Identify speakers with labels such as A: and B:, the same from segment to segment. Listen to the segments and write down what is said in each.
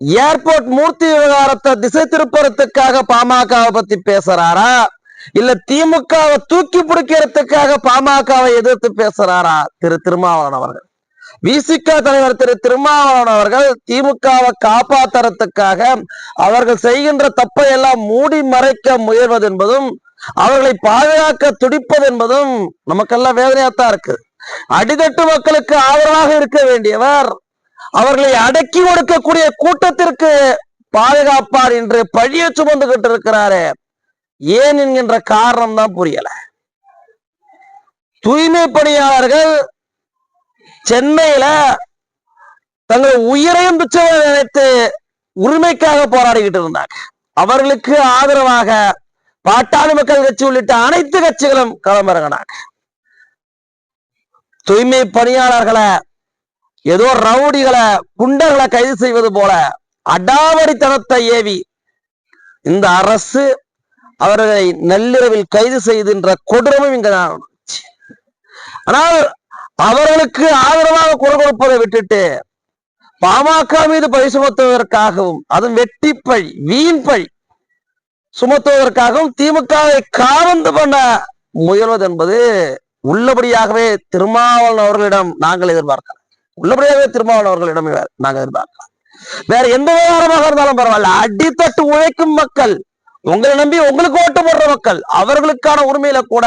A: Airport மூர்த்தி விவகாரத்தை திசை திருப்பறத்துக்காக பாமகவை பத்தி பேசுறாரா? இல்ல திமுகவை தூக்கி பிடிக்கிறதுக்காக பாமகவை எதிர்த்து பேசுறாரா? திரு திருமாவளவன் அவர்கள். விசிக தலைவர் திரு திருமாவளவன் அவர்கள் திமுகவை காப்பாத்துறதுக்காக அவர்கள் செய்கின்ற தப்பை எல்லாம் மூடி மறைக்க முயல்வது என்பதும் அவர்களை பாதுகாக்க துடிப்பது என்பதும் நமக்கெல்லாம் வேதனையாத்தான் இருக்கு. அடிதட்டு மக்களுக்கு ஆதரவாக இருக்க வேண்டியவர் அவர்களை அடக்கி ஒடுக்கக்கூடிய கூட்டத்திற்கு பாதுகாப்பார் என்று பழிய சுமந்துகிட்டு இருக்கிறாரு ஏன் என்கின்ற காரணம் தான் புரியல. தூய்மை பணியாளர்கள் சென்னையில தங்கள் உயிரையும் துச்சமாக நினைத்து உரிமைக்காக போராடிக்கிட்டு இருந்தாங்க. அவர்களுக்கு ஆதரவாக பாட்டாளி மக்கள் கட்சி உள்ளிட்ட அனைத்து கட்சிகளும் களமிறங்கினாங்க. தூய்மை பணியாளர்களை ஏதோ ரவுடிகளை குண்டர்களை கைது செய்வது போல அடாவடித்தனத்தை ஏவி இந்த அரசு அவர்களை நள்ளிரவில் கைது செய்கின்ற கொடூரமும் இங்க ஆனால் அவர்களுக்கு ஆதரவாக குரல் கொடுப்பதை விட்டுட்டு பாமக மீது பழி சுமத்துவதற்காகவும் அதுவும் வெட்டி பழி வீண் பழி சுமத்துவதற்காகவும் திமுகவை காவந்து பண்ண முயல்வது என்பது உள்ளபடியாகவே திருமாவளவன் அவர்களிடம் நாங்கள் எதிர்பார்க்கலாம். உள்ளபடியாகவே திருமாவளவன் அவர்களிடம் நாங்கள் எதிர்பார்க்கலாம். வேற எந்த விவகாரமாக இருந்தாலும் பரவாயில்ல. அடித்தட்டு உழைக்கும் மக்கள் உங்களை நம்பி உங்களுக்கு ஓட்டு போடுற மக்கள் அவர்களுக்கான உரிமையில கூட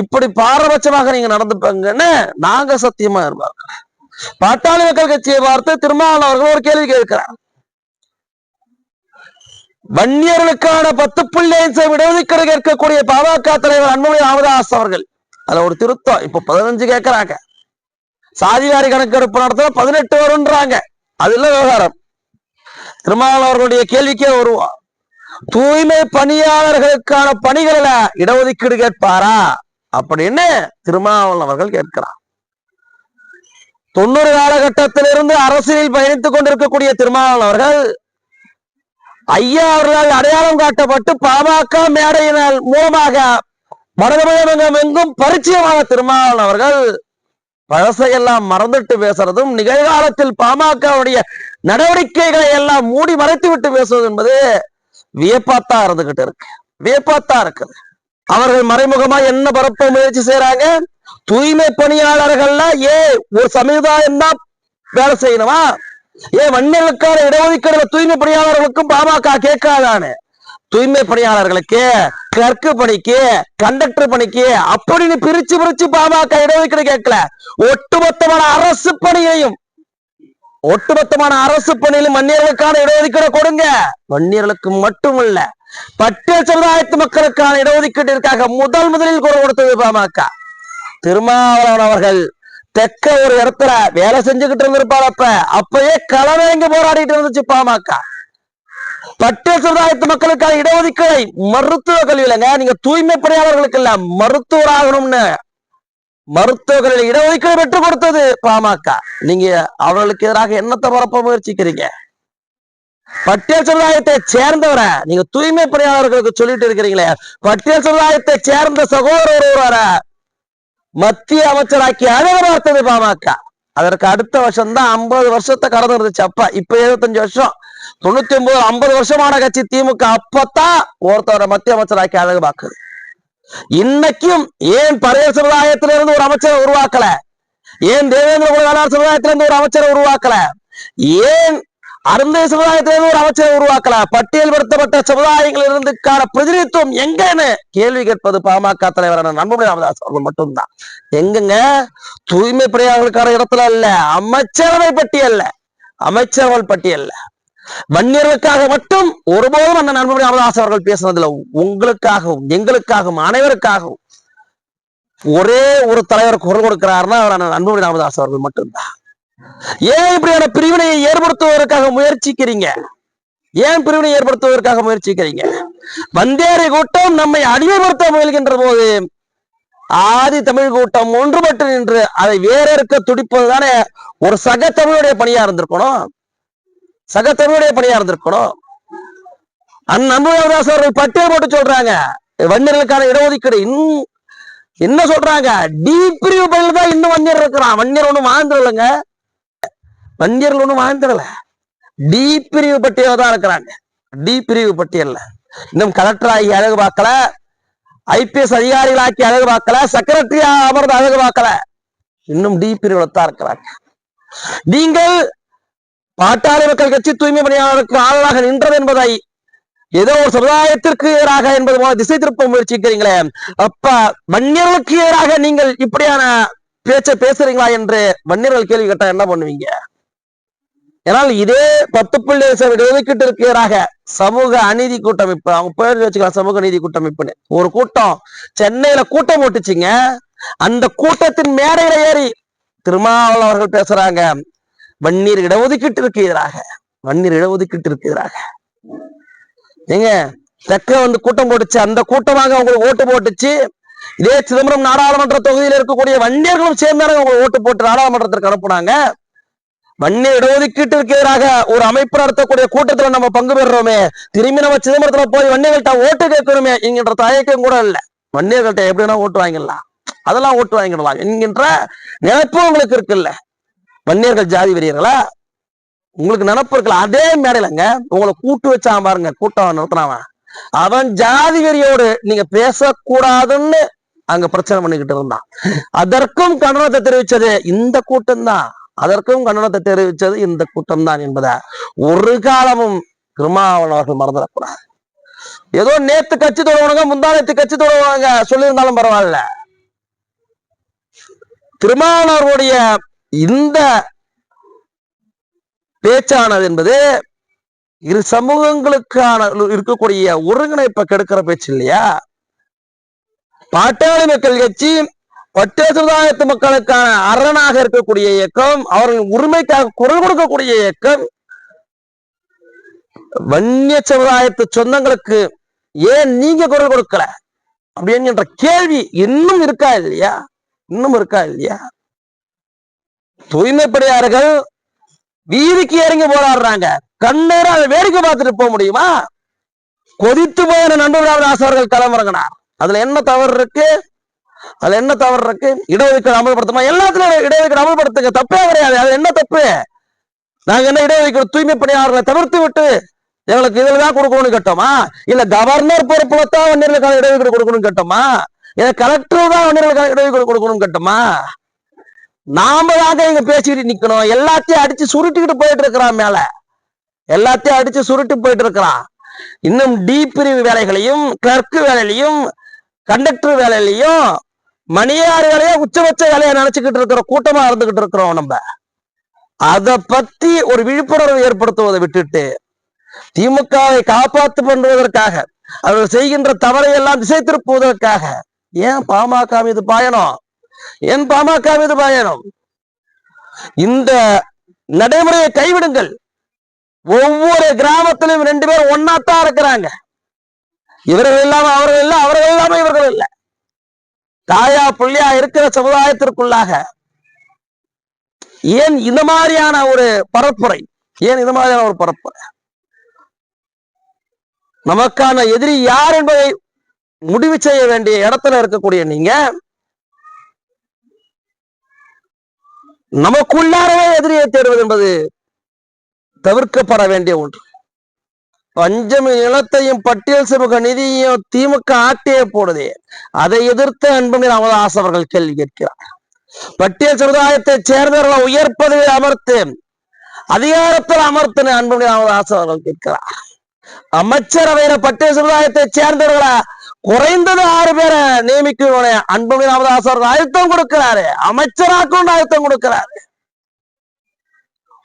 A: இப்படி பாரபட்சமாக நீங்க நடந்துப்பாங்கன்னு நாங்க சத்தியமா எதிர்பார்க்கிறோம். பாட்டாளி மக்கள் கட்சியை பார்த்து திருமாவளவன் அவர்கள் ஒரு கேள்வி கேட்கிறார். வன்னியர்களுக்கான பத்து புள்ளி ஐந்து இடஒதுக்கீடு கேட்கக்கூடிய பாமக தலைவர் அன்புமணி ராமதாஸ் அவர்கள். அதுல ஒரு திருத்தம். இப்ப பதினஞ்சு கேட்கிறாங்க. சாதிவாரி கணக்கெடுப்பு நடத்த பதினெட்டு வரும்ன்றாங்க. அதுல விவகாரம். திருமாவளவன் அவர்களுடைய கேள்விக்கே வருவோம். தூய்மை பணியாளர்களுக்கான பணிகளில இடஒதுக்கீடு கேட்பாரா? அப்படின்னு திருமாவளவன் அவர்கள் கேட்கிறார். தொண்ணூறு காலகட்டத்திலிருந்து அரசியலில் பயணித்துக் கொண்டிருக்கக்கூடிய திருமாவளவன் அவர்கள் ஐயா அவர்களால் அடையாளம் காட்டப்பட்டு பாமக மேடையினால் மூலமாக மனதமிழகம் எங்கும் பரிச்சயமான திருமாவளவன் அவர்கள் பழசையெல்லாம் மறந்துட்டு பேசுறதும் நிகழ்காலத்தில் பாமகவுடைய நடவடிக்கைகளை எல்லாம் மூடி மறைத்து விட்டு பேசுவது என்பது வியப்பாத்தா இருந்துகிட்டு இருக்கு. வியப்பாத்தா இருக்குது. அவர்கள் மறைமுகமா என்ன பரப்ப முயற்சி செய்யறாங்க தூய்மை பணியாளர்கள்ல ஏ ஒரு சமுதாயம் தான் வேலை செய்யணுமா? ஏன் வன்னியர்களுக்கான இடஒதுக்கீடுல தூய்மை பணியாளர்களுக்கும் பாமக கேட்காதானே தூய்மை பணியாளர்களுக்கு கிளர்க்கு பணிக்கு கண்டக்டர் பணிக்கு அப்படின்னு பிரிச்சு பிரிச்சு பாமக இடஒதுக்கீடு கேட்கல. ஒட்டுமொத்தமான அரசு பணியையும் ஒட்டுமொத்தமான அரசு பணியிலும் வன்னியர்களுக்கான இடஒதுக்கீடு கொடுங்க. வன்னியர்களுக்கு மட்டுமல்ல பட்டியல் சமுதாயத்து மக்களுக்கான இடஒதுக்கீட்டிற்காக முதல் முதலில் குரல் கொடுத்தது பாமக. திருமாவளவன் அவர்கள் தெக்க ஒரு இடத்துல வேலை செஞ்சுக்கிட்டு இருந்திருப்பார் அப்ப. அப்பயே களமிறங்கி போராடிட்டு இருந்துச்சு பாமக. பட்டியல் சமுதாயத்து மக்களுக்கான இடஒதுக்கீடை மருத்துவ கல்வியிலங்க. நீங்க தூய்மை பணியாளர்களுக்கு இல்ல மருத்துவராகணும்னு மருத்துவர்களில் மருத்துவ இடஒதுக்கீடு பெற்றுக் கொடுத்தது பாமக. நீங்க அவர்களுக்கு எதிராக என்னத்தை பரப்ப முயற்சிக்கிறீங்க? பட்டியல் சமுதாயத்தை சேர்ந்தவரை நீங்க தூய்மை பணியாளர்களுக்கு சொல்லிட்டு இருக்கிறீங்களே. பட்டியல் சமுதாயத்தை சேர்ந்த சகோதரர் ஒருவர மத்திய அமைச்சராக்கி அழகு பார்த்தது பாமக. அதற்கு அடுத்த வருஷம் தான் ஐம்பது வருஷத்தை கடந்து இருந்துச்சு அப்ப இப்ப எழுபத்தஞ்சு வருஷம். தொண்ணூத்தி ஒன்பது ஐம்பது வருஷமான கட்சி திமுக அப்பத்தான் ஒருத்தவரை மத்திய அமைச்சராக்கி அழகு பாக்குது இன்னைக்கும் ஏன் பழைய சமுதாயத்திலிருந்து ஒரு அமைச்சரை உருவாக்கல? ஏன் தேவேந்திர குல சமுதாயத்திலிருந்து ஒரு அமைச்சரை உருவாக்கல? ஏன் அருந்தை சமுதாயத்திலிருந்து ஒரு அமைச்சரை உருவாக்கல? பட்டியல்படுத்தப்பட்ட சமுதாயங்களில் இருந்துக்கான பிரதிநிதித்துவம் எங்கன்னு கேள்வி கேட்பது பாமக தலைவரான நண்புமணி ராமதாஸ் அவர்கள் மட்டும்தான். எங்கங்க? தூய்மை பணியாளர்களுக்கான இடத்துல இல்ல அமைச்சரவை பட்டியல்ல. அமைச்சர்கள் பட்டியல்ல. வன்னியர்களுக்காக மட்டும் ஒருபோதும் அந்த நண்பர்கள் அமதாஸ் அவர்கள் பேசுனதுல உங்களுக்காகவும் எங்களுக்காகவும் அனைவருக்காகவும் ஒரே ஒரு தலைவர் குரல் கொடுக்கிறாருன்னா அவர் அன்புமணி ராமதாஸ் அவர்கள் மட்டும்தான். ஏன் இப்படியான பிரிவினையை ஏற்படுத்துவதற்காக முயற்சிக்கிறீங்க? ஏன் பிரிவினை ஏற்படுத்துவதற்காக முயற்சிக்கிறீங்க? வந்தேரி கூட்டம் நம்மை அடிமைப்படுத்த முயல்கின்ற போது ஆதி தமிழ் கூட்டம் ஒன்றுபட்டு நின்று அதை வேற இருக்க துடிப்பது தானே ஒரு சக தமிழுடைய பணியா இருந்திருக்கணும்? சக தமிழுடைய பணியா இருந்திருக்கணும். அந்நம்புதாஸ் அவர்கள் பட்டியல் போட்டு சொல்றாங்க. வன்னியர்களுக்கான இடஒதுக்கீடு இன்னும் என்ன சொல்றாங்க? டி பிரிவு பணியில் தான் இன்னும் வன்னியர் இருக்கிறான். வன்னியர் ஒன்றும் வாழ்ந்துடலங்க. வன்னியர்கள் ஒண்ணும் வாழ்ந்துடல. டி பிரிவு பட்டியல தான் இருக்கிறாங்க. டி பிரிவு பட்டியல்ல. இன்னும் கலெக்டர் ஆகி அழகு பார்க்கல. ஐபிஎஸ் அதிகாரிகளாக்கி அழகு பார்க்கல. செக்ரட்டரியா அமர்ந்து அழகு பார்க்கல. இன்னும் டி பிரிவுல தான் இருக்கிறாங்க. நீங்கள் பாட்டாளி மக்கள் கட்சி தூய்மை பணியாளருக்கு ஆளாக நின்றது என்பதை ஏதோ ஒரு சமுதாயத்திற்கு எதிராக என்பது போல திசை திருப்ப முயற்சிக்கிறீங்களே அப்ப மன்னியர்களுக்கு எதிராக நீங்கள் இப்படியான பேச்ச பேசுறீங்களா என்று மன்னியர்கள் கேள்வி கேட்டா என்ன பண்ணுவீங்க? ஏனால் இதே பத்து புள்ளி ஒதுக்கீட்டிற்கு எதிராக சமூக அநீதி கூட்டமைப்பு அவங்க பேர் வச்சுக்கலாம் சமூக நீதி கூட்டமைப்புன்னு. ஒரு கூட்டம் சென்னையில கூட்டம் போட்டுச்சுங்க அந்த கூட்டத்தின் மேடையில ஏறி திருமாவளவர்கள் பேசுறாங்க. வன்னீர் இடஒதுக்கீட்டிற்கு எதிராக வன்னீர் இடஒதுக்கீட்டிற்கு எதிராக ஏங்க தெக்க வந்து கூட்டம் போட்டுச்சு அந்த கூட்டமாக உங்களுக்கு ஓட்டு போட்டுச்சு. இதே சிதம்பரம் நாடாளுமன்ற தொகுதியில் இருக்கக்கூடிய வன்னியர்களும் சேர்ந்தாங்க உங்களுக்கு ஓட்டு போட்டு நாடாளுமன்றத்திற்கு அனுப்புனாங்க. வன்னிய இடஒதுக்கீட்டிற்கு எதிராக ஒரு அமைப்பு நடத்தக்கூடிய கூட்டத்துல நம்ம பங்கு பெறுறோமே. திரும்பி நம்ம சிதம்பரத்துல போய் வன்னியர்கள்ட்ட ஓட்டு கேட்கணுமே என்கின்ற தயக்கம் கூட இல்ல. வன்னியர்கள்ட்ட எப்படின்னா ஓட்டு வாங்கிடலாம். அதெல்லாம் ஓட்டு வாங்கிடலாம் என்கின்ற நினைப்பு உங்களுக்கு இருக்குல்ல. வன்னியர்கள் ஜாதி வெறியர்களா? உங்களுக்கு நினப்பு இருக்கல அதே மேடையிலங்க உங்களை கூட்டு வச்சான் பாருங்க கூட்டம் நடத்தினவன் அவன். ஜாதி வெறியோடு நீங்க பேசக்கூடாதுன்னு அங்க பிரச்சனை பண்ணிக்கிட்டு இருந்தான். அதற்கும் கண்டனத்தை தெரிவிச்சது இந்த கூட்டம் தான் அதற்கும் கண்டனத்தை தெரிவிச்சது இந்த கூட்டம் தான் என்பதை ஒரு காலமும் திருமாவளவன் அவர்கள் மறந்துடக்கூடாது. ஏதோ நேத்து கட்சி தொடங்குவாங்க முந்தானத்து கட்சி தொடங்குவாங்க சொல்லியிருந்தாலும் பரவாயில்ல. திருமாவளவர்களுடைய இந்த பேச்சானது என்பது இரு சமூகங்களுக்கான இருக்கக்கூடிய ஒருங்கிணைப்பை கெடுக்கிற பேச்சு இல்லையா? பாட்டாளி மக்கள் கட்சி பட்டே சமுதாயத்து மக்களுக்கான அரணாக இருக்கக்கூடிய இயக்கம் அவர்களின் உரிமைக்காக குரல் கொடுக்கக்கூடிய இயக்கம் வன்னிய சமுதாயத்து சொந்தங்களுக்கு ஏன் நீங்க குரல் கொடுக்கல? அப்படிங்கிற கேள்வி இன்னும் இருக்கா இல்லையா? இன்னும் இருக்கா இல்லையா? தூய்மைப்படையார்கள் வீதிக்கு இறங்கி போராடுறாங்க. கண்ணேர அதை வேடிக்கை பார்த்துட்டு போக முடியுமா? கொதித்து போய் நண்பர்களாவது ஆசவர்கள் கிளம்புறங்கனார் அதுல என்ன தவறு இருக்கு? அதுல என்ன தவறு இருக்கு? இடஒதுக்கீடு அமல்படுத்தமா எல்லாத்துலயும் இடஒதுக்கீடு அமல்படுத்துங்க. தப்பே கிடையாது. அது என்ன தப்பு? நாங்க என்ன இடஒதுக்கீடு தூய்மை பணியாளர்களை தவிர்த்து விட்டு எங்களுக்கு இதுல தான் கொடுக்கணும்னு கேட்டோமா? இல்ல கவர்னர் பொறுப்புல தான் வன்னியர்களுக்கான இடஒதுக்கீடு கொடுக்கணும்னு கேட்டோமா? இல்ல கலெக்டர் தான் வன்னியர்களுக்கான இடஒதுக்கீடு கொடுக்கணும்னு கேட்டோமா? நாம தாங்க இங்க பேசிக்கிட்டு நிக்கணும். எல்லாத்தையும் அடிச்சு சுருட்டிக்கிட்டு போயிட்டு இருக்கிறான் மேல. எல்லாத்தையும் அடிச்சு சுருட்டு போயிட்டு இருக்கிறான். இன்னும் டி பிரிவு வேலைகளையும் கிளர்க்கு வேலையிலையும் கண்டக்டர் வேலையிலையும் மணியார் வேலையா உச்சபட்ச வேலையை நினைச்சுக்கிட்டு இருக்கிற கூட்டமா இருந்துகிட்டு இருக்கிறோம் நம்ம. அத பத்தி ஒரு விழிப்புணர்வு ஏற்படுத்துவதை விட்டுட்டு திமுகவை காப்பாத்து பண்ணுவதற்காக அவர்கள் செய்கின்ற தவறையெல்லாம் திசை திருப்புவதற்காக ஏன் பாமக மீது பாயணும்? என் பாமக மீது பயணம் இந்த நடைமுறையை கைவிடுங்கள். ஒவ்வொரு கிராமத்திலும் ரெண்டு பேரும் ஒன்னாத்தான் இருக்கிறாங்க. இவர்கள் இல்லாம அவர்கள் இல்ல அவர்கள் இல்லாம இவர்கள் இல்ல. தாயா புள்ளியா இருக்கிற சமுதாயத்திற்குள்ளாக ஏன் இந்த மாதிரியான ஒரு பரப்புரை ஏன் இந்த மாதிரியான ஒரு பரப்புரை? நமக்கான எதிரி யார் என்பதை முடிவு செய்ய வேண்டிய இடத்துல இருக்கக்கூடிய நீங்க நமக்குள்ளாரவே எதிரியை தேடுவது என்பது தவிர்க்கப்பட வேண்டிய ஒன்று. பஞ்சமி நிலத்தையும் பட்டியல் சமூக நிதியையும் திமுக ஆட்டையே போடுதே. அதை எதிர்த்து அன்புமணி ராமதாஸ் அவர்கள் கேள்வி கேட்கிறார். பட்டியல் சமுதாயத்தை சேர்ந்தவர்களை உயர் பதவியில் அமர்த்து அதிகாரத்தில் அமர்த்தின அன்புமணி ராமதாஸ் அவர்கள் கேட்கிறார். அமைச்சரவையில பட்டியல் சமுதாயத்தை சேர்ந்தவர்களை குறைந்தது ஆறு பேரை நியமிக்கணும் அன்புமணி ராமதாசர் அழுத்தம் கொடுக்கிறாரு. அமைச்சராக்கும் அழுத்தம் கொடுக்கிறாரு.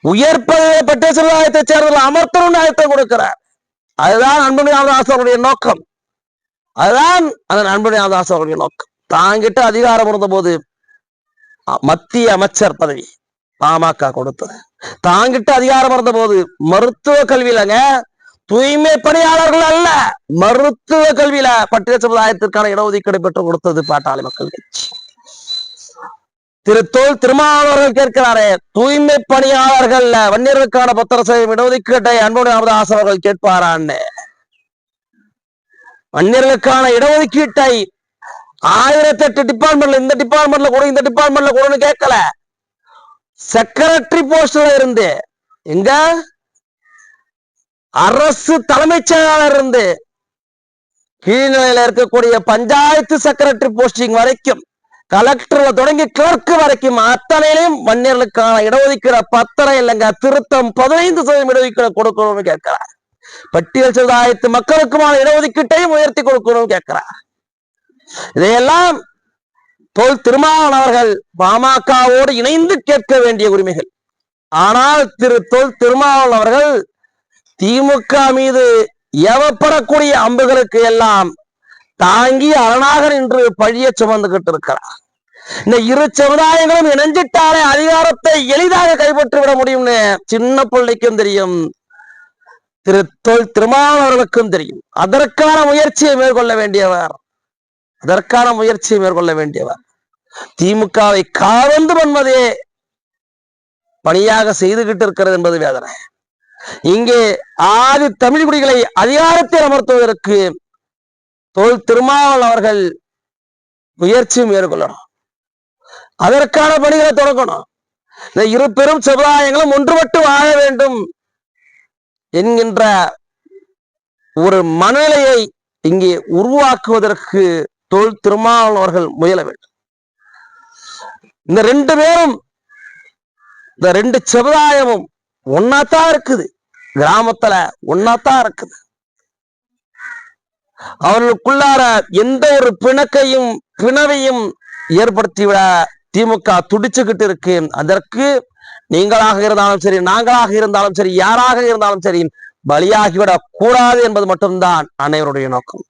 A: உயர் பதவியை பட்டியல் சமுதாயத்தை சேர்ந்த அமர்த்தணும்னு அழுத்தம் கொடுக்கிறார். அதுதான் அன்புமணி ராமதாசருடைய நோக்கம். அதுதான் அந்த அன்புமணி ராமதாசருடைய நோக்கம். தாங்கிட்ட அதிகாரம் இருந்த போது மத்திய அமைச்சர் பதவி பாமக கொடுத்தது. தாங்கிட்ட அதிகாரம் இருந்த போது மருத்துவ கல்வியிலங்க தூய்மை பணியாளர்கள் அல்ல மருத்துவ கல்வியில பட்டியல் சமுதாயத்திற்கான இடஒதுக்கீடு பெற்று கொடுத்தது பாட்டாளி மக்கள் கட்சி. திரு தோல் திருமாவளவர்கள் கேட்கிறாரே தூய்மை பணியாளர்கள் வன்னியர்களுக்கான பத்திர சேவை இடஒதுக்கீட்டை அன்புடைய ராமதாஸ் அவர்கள் கேட்பாரான்னு. வன்னியர்களுக்கான இடஒதுக்கீட்டை ஆயிரத்தி எட்டு டிபார்ட்மெண்ட்ல இந்த டிபார்ட்மெண்ட்ல கூட இந்த டிபார்ட்மெண்ட்ல கூடன்னு கேட்கல. செக்ரட்டரி போஸ்ட்ல இருந்து எங்க? அரசு தலைமைச் செயலாளர் இருந்து கீழ்நிலையில இருக்கக்கூடிய பஞ்சாயத்து செக்ரட்டரி போஸ்டிங் வரைக்கும் கலெக்டர்ல தொடங்கி கிளர்க்கு வரைக்கும் அத்தனையிலும் வன்னியர்களுக்கான இடஒதுக்கீடு பத்தரை இல்லைங்க திருத்தம் பதினைந்து சதவீதம் இடஒதுக்கீடு கொடுக்கணும்னு கேட்கிறார். பட்டியல் சமுதாயத்து மக்களுக்குமான இடஒதுக்கீட்டையும் உயர்த்தி கொடுக்கணும்னு கேட்கிறார். இதையெல்லாம் தொல் திருமாவளவன் அவர்கள் பாமகவோடு இணைந்து கேட்க வேண்டிய உரிமைகள். ஆனால் திரு தொல் திருமாவளவன் அவர்கள் திமுக மீது எவப்படக்கூடிய அம்புகளுக்கு எல்லாம் தாங்கி அரணாக நின்று பழிய சுமந்துகிட்டு இருக்கிறார். இந்த இரு சமுதாயங்களும் இணைஞ்சிட்டாலே அதிகாரத்தை எளிதாக கைப்பற்றி விட முடியும்னு சின்ன பிள்ளைக்கும் தெரியும் திரு தொல் திருமாவளவர்களுக்கும் தெரியும். அதற்கான முயற்சியை மேற்கொள்ள வேண்டியவர் அதற்கான முயற்சியை மேற்கொள்ள வேண்டியவர். திமுகவை காவந்து பண்ணுவதே பணியாக செய்துகிட்டு இருக்கிறது என்பது வேதனை. இங்கே ஆதி தமிழ் குடிகளை அதிகாரத்தில் அமர்த்துவதற்கு தொல் திருமாவளவன் அவர்கள் முயற்சி மேற்கொள்ளணும். அதற்கான பணிகளை தொடங்கணும். இந்த இரு பெரும் சமுதாயங்களும் ஒன்றுபட்டு வாழ வேண்டும் என்கின்ற ஒரு மனநிலையை இங்கே உருவாக்குவதற்கு தொல் திருமாவளவன் அவர்கள் முயல வேண்டும். இந்த ரெண்டு பேரும் இந்த ரெண்டு சமுதாயமும் ஒன்னாத்தான் இருக்குது. கிராமத்துல ஒன்னாத்தான் இருக்குது. அவர்களுக்குள்ளார எந்த ஒரு பிணக்கையும் பிணவையும் ஏற்படுத்திவிட திமுக துடிச்சுக்கிட்டு இருக்கு. அதற்கு நீங்களாக இருந்தாலும் சரி நாங்களாக இருந்தாலும் சரி யாராக இருந்தாலும் சரி பலியாகிவிடக் கூடாது என்பது மட்டும்தான் அனைவருடைய நோக்கம்.